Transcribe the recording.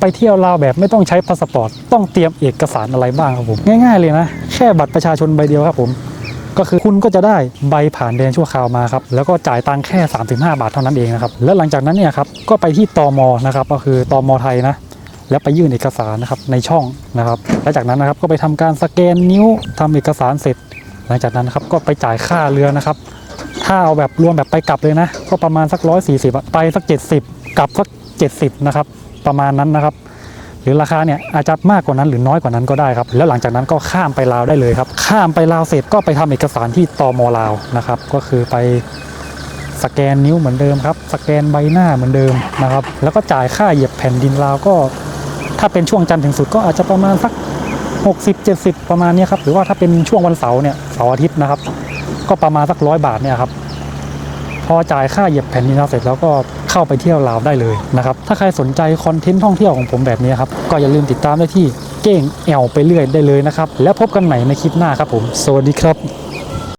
ไปเที่ยวลาวแบบไม่ต้องใช้พาสปอร์ตต้องเตรียมเอกสารอะไรบ้างครับผม ง่ายๆเลยนะ แค่บัตรประชาชนใบเดียวครับผม ก็คือคุณก็จะได้ใบผ่านแดนชั่วคราวมาครับ แล้วก็จ่ายตังค์แค่ 35 บาทเท่านั้นเองนะครับ แล้วหลังจากนั้นเนี่ยครับก็ไปที่ตมนะครับก็คือตมไทยนะ แล้วไปยื่นเอกสารนะครับในช่องนะครับแล้วจากนั้นนะครับก็ไปทำการสแกนนิ้วทำเอกสารเสร็จ หลังจากนั้นนครับก็ไปจ่ายค่าเรือนะครับถ้าเอาแบบรวมแบบไปกลับเลยนะ ก็ประมาณสักร้อยสี่สิบไปสักเจ็ดสิบกลับสักเจ็ดสิบนะครับ ประมาณนั้นนะครับ หรือราคาเนี่ยอาจจะมากกว่านั้นหรือน้อยกว่านั้นก็ได้ครับ แล้วหลังจากนั้นก็ข้ามไปลาวได้เลยครับ ข้ามไปลาวเสร็จก็ไปทำเอกสารที่ตมลาวนะครับ ก็คือไปสแกนนิ้วเหมือนเดิมครับ สแกนใบหน้าเหมือนเดิมนะครับ แล้วก็จ่ายค่าเหยียบแผ่นดินลาวก็ ถ้าเป็นช่วงจันทร์ถึงศุกร์ก็อาจจะประมาณสัก 60 70 ประมาณนี้ครับ หรือว่าถ้าเป็นช่วงวันเสาร์เนี่ยเสาร์อาทิตย์นะครับ ก็ประมาณสักร้อยบาทเนี่ยครับ พอจ่ายค่าเหยียบแผ่นดินลาวเสร็จแล้วก็ เข้าไปเที่ยวลาวได้เลยนะครับ ถ้าใครสนใจคอนเทนต์ท่องเที่ยวของผมแบบนี้ครับ ก็อย่าลืมติดตามได้ที่เก้งแอวไปเรื่อยได้เลยนะครับ แล้วพบกันใหม่ในคลิปหน้าครับผม สวัสดีครับ